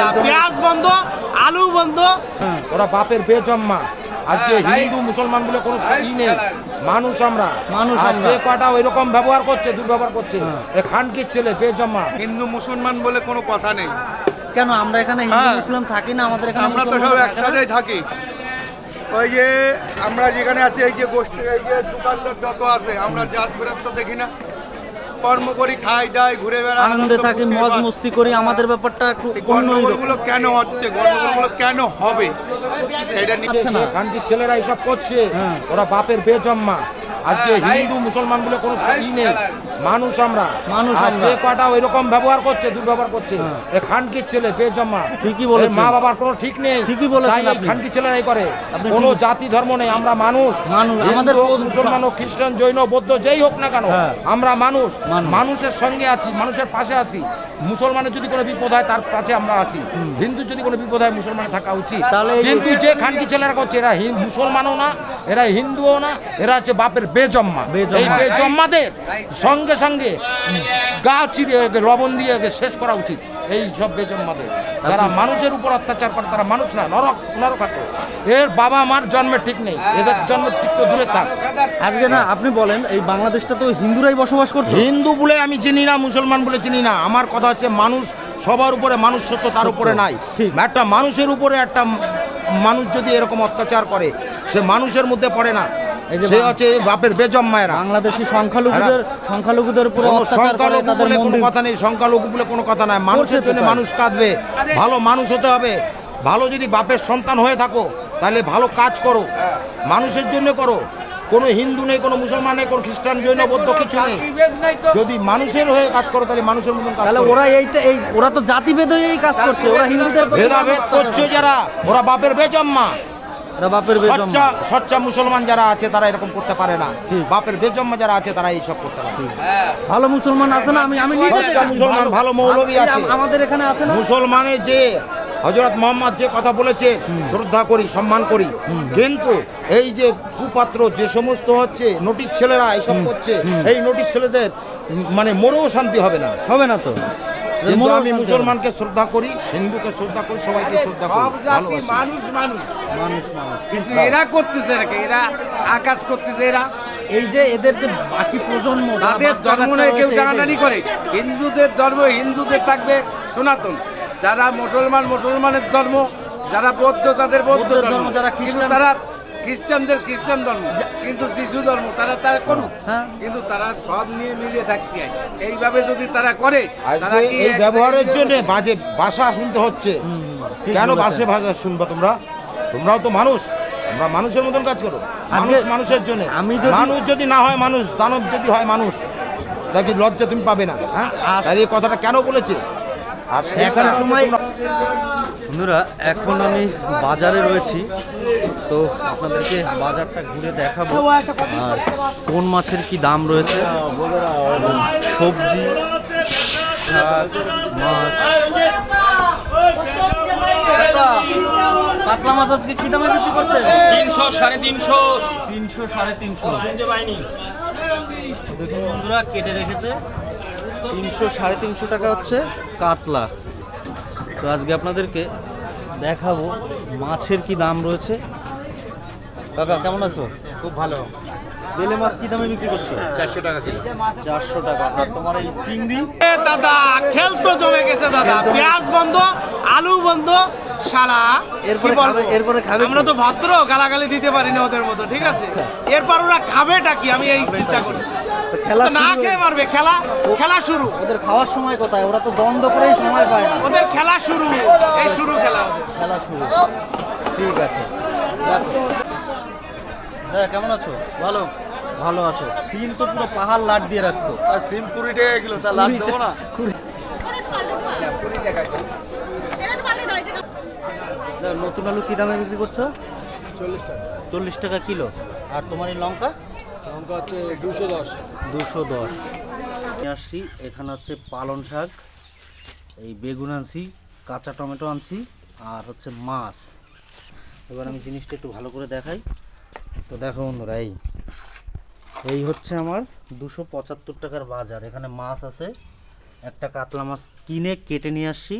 দাদা পেঁয়াজ বন্ধ আলু বন্ধ। ওরা বাপের বেজম্মা। আজকে হিন্দু মুসলমান বলে কোনো ই নেই। মানুষ আমরা। মানুষ যে কটা ওই রকম ব্যবহার করছে দুর্ব্যবহার করছে খানকির ছেলে বেজম্মা। হিন্দু মুসলমান বলে কোনো কথা নেই। কেন আমরা এখানে হিন্দু হ্যাঁ। মুসলিম থাকি না? আমাদের এখানে আমরা তো সব থাকে একসাথেই থাকি। ওই যে আমরা যেখানে আছি এই যে গোষ্ঠী এই যে দোকানদার যত আছে আমরা জাত বেরাত দেখি না। কর্ম করি খাই দাই ঘুরে বেড়াই আনন্দে থাকি মজ মস্তি করি আমাদের ব্যাপারটা একটু গণ্ডগোলগুলো কেন হচ্ছে? গণ্ডগোলগুলো কেন হবে? সেটা নিচ্ছে আচ্ছা না। কারণ কি ছেলেরা এইসব করছে। হ্যাঁ। ওরা বাপের বেজম্মা। আজকে হিন্দু মুসলমান বলে কোনো ই নেই। মানুষ আমরা। মানুষ আর যে কটা ওই রকম ব্যবহার করছে দুর্ব্যবহার করছে এ খানকির ছেলে বেজম্মা ঠিকই বলেছেন। এর মা বাবার কোনো ঠিক নেই। ঠিকই বলেছেন তাই এই আপনি। খানকি ছেলেরাই করে। কোনো জাতি ধর্ম নেই। আমরা মানুষ। মানুষ, আমাদের মুসলমান হোক খ্রিস্টান জৈন বৌদ্ধ যেই হোক না কেন হ্যাঁ। আমরা মানুষ। মানুষ। মানুষের সঙ্গে আছি মানুষের পাশে আছি। মুসলমানের যদি কোনো বিপদ হয় তার পাশে আমরা আছি। হিন্দু যদি কোনো বিপদ হয় মুসলমানের থাকা উচিত। কিন্তু যে খানকি ছেলেরা করছে এরা হি- মুসলমানও না এরা হিন্দুও না এরা হচ্ছে বাপের বেজম্মা। এই বেজম্মাদের সঙ্গে সঙ্গে গা চিড়ে ওকে লবণ দিয়ে শেষ করা উচিত। এই সব বেজম্মাদের। যারা মানুষের উপর অত্যাচার করে তারা মানুষ না নরক নরকাত। এর বাবা মার জন্মের ঠিক নেই এদের জন্ম ঠিক তো দূরে থাক। আজকে না আপনি বলেন এই বাংলাদেশটা তো হিন্দুরাই বসবাস করছে হিন্দু বলে আমি চিনি না মুসলমান বলে চিনি না। আমার কথা হচ্ছে মানুষ সবার উপরে মানুষ সত্য তার উপরে নাই। একটা মানুষের উপরে একটা মানুষ যদি এরকম অত্যাচার করে সে মানুষের মধ্যে পড়ে না। সে হচ্ছে বাপের বেজম্মায়েরা বাংলাদেশি সংখ্যালঘুদের সংখ্যালঘুদের উপর সংখ্যালঘু বলে কোনো কথা নেই সংখ্যালঘু বলে কোনো কথা নাই। মানুষের জন্য মানুষ কাঁদবে ভালো মানুষ হতে হবে। ভালো যদি বাপের সন্তান হয়ে থাকো তাহলে ভালো কাজ করো মানুষের জন্য করো। কোনো হিন্দু নেই কোনো মুসলমান নেই কোনো খ্রিস্টান জৈন বৌদ্ধ কিছু নেই। যদি মানুষের হয়ে কাজ করো তাহলে মানুষের মতন তাহলে ওরা এইটা এই ওরা তো জাতিভেদ হয়ে এই কাজ করছে ওরা হিন্দুদের ভেদাভেদ করছে। যারা ওরা বাপের বেজম্মা। বেজম সচ্চা সচ্চা মুসলমান যারা আছে তারা এরকম করতে পারে না। বাপের বেজম্মা যারা আছে তারা এইসব করতে পারে ভালো মুসলমান আছে না? আমি আমি মুসলমান ভালো মৌলবী আছে। আমাদের এখানে আছে না? মুসলমানের যে হজরত মোহাম্মদ যে কথা বলেছে শ্রদ্ধা করি সম্মান করি। কিন্তু এই যে কুপাত্র যে সমস্ত হচ্ছে নোটিশ ছেলেরা এইসব করছে এই নোটিশ ছেলেদের মানে মরেও শান্তি হবে না। হবে না তো? কিন্তু আমি। মুসলমানকে শ্রদ্ধা করি হিন্দুকে শ্রদ্ধা করি সবাইকে শ্রদ্ধা করি ভালোবাসি। মানুষ মানুষ। মানুষ মানুষ। কিন্তু এরা করতেছে নাকি এরা আকাশ করতেছে এরা এই যে এদের যে বাকি প্রজন্ম তাদের ধর্ম কাচ্চা কেউ টানাটানি করে। হিন্দুদের ধর্ম হিন্দুদের থাকবে সনাতন। যারা মুসলমান মুসলমানের ধর্ম যারা বৌদ্ধ তাদের বৌদ্ধ ধর্ম, যারা কিন্তু তারা খ্রিস্টানদের খ্রিস্টান ধর্ম কিন্তু যিশু ধর্ম তারা তারা করুক। হ্যাঁ। কিন্তু তারা সব নিয়ে মিলিয়ে থাকতে হয় এইভাবে যদি তারা করে তারা কি এই ব্যবহারের জন্য বাজে ভাষা শুনতে হচ্ছে। কেন। বাসে ভাষা শুনবা তোমরা? তোমরাও তো মানুষ। তোমরা মানুষের মতন কাজ করো। মানুষ মানুষের জন্য। মানুষ যদি না হয় মানুষ দানব যদি হয় মানুষ দেখি লজ্জা তুমি পাবে না? হ্যাঁ? তাই এই কথাটা কেন বলেছে? আর হচ্ছে সময় বন্ধুরা এখন আমি বাজারে রয়েছি। তো আপনাদেরকে বাজারটা ঘুরে দেখাবো। আর কোন মাছের কি দাম রয়েছে? সবজি শাক মাছ। কাতলা মাছ আজকে কি দামে বিক্রি করছেন তিনশো সাড়ে তিনশো। তিনশো সাড়ে তিনশো। দেখুন বন্ধুরা কেটে রেখেছে। তিনশো সাড়ে তিনশো টাকা হচ্ছে কাতলা। তো আজকে আপনাদেরকে দেখাবো মাছের কি দাম রয়েছে। কাকা কেমন আছো? খুব ভালো। বেলে মাছ কি দামে বিক্রি করছ? চারশো টাকা কিলো। চারশো টাকা। আর তোমার এই চিংড়ি? দাদা খেলতো জমে গেছে দাদা। পেঁয়াজ বন্ধ আলু বন্ধ শালা এরপরে এরপরে খাবে আমরা তো ভদ্র গালাগালি দিতে পারি না ওদের মতো ঠিক আছে? এরপর ওরা খাবেটা কি? আমি এই চিন্তা করছি। খেলা না খেয়ে মারবে খেলা খেলা শুরু। ওদের খাওয়ার সময় কোথায়? ওরা তো দ্বন্দ্ব করেই সময় পায় না। ওদের খেলা শুরু। এই শুরু খেলা ওদের। খেলা শুরু। ঠিক আছে। হ্যাঁ কেমন আছো? ভালো। ভালো আছো। সিম তো পুরো পাহাড় লাট দিয়ে রাখছো। আর সিম কুড়ি টাকা কিলো তা লাভ দেবো না? কুড়ি- দাও, নতুন আলু কি দামে বিক্রি করছ? চল্লিশ টাকা। চল্লিশ টাকা কিলো। আর তোমার এই লঙ্কা? লঙ্কা হচ্ছে দুশো দশ। দুশো দশ। নিয়ে আসছি এখানে হচ্ছে পালন শাক এই বেগুন আনছি কাঁচা টমেটো আনছি আর হচ্ছে মাছ। এবার আমি জিনিসটা একটু ভালো করে দেখাই। তো দেখো বন্ধুরা এই। এই হচ্ছে আমার দুশো পঁচাত্তর টাকার বাজার। এখানে মাছ আছে একটা কাতলা মাছ কিনে কেটে নিয়ে আসছি।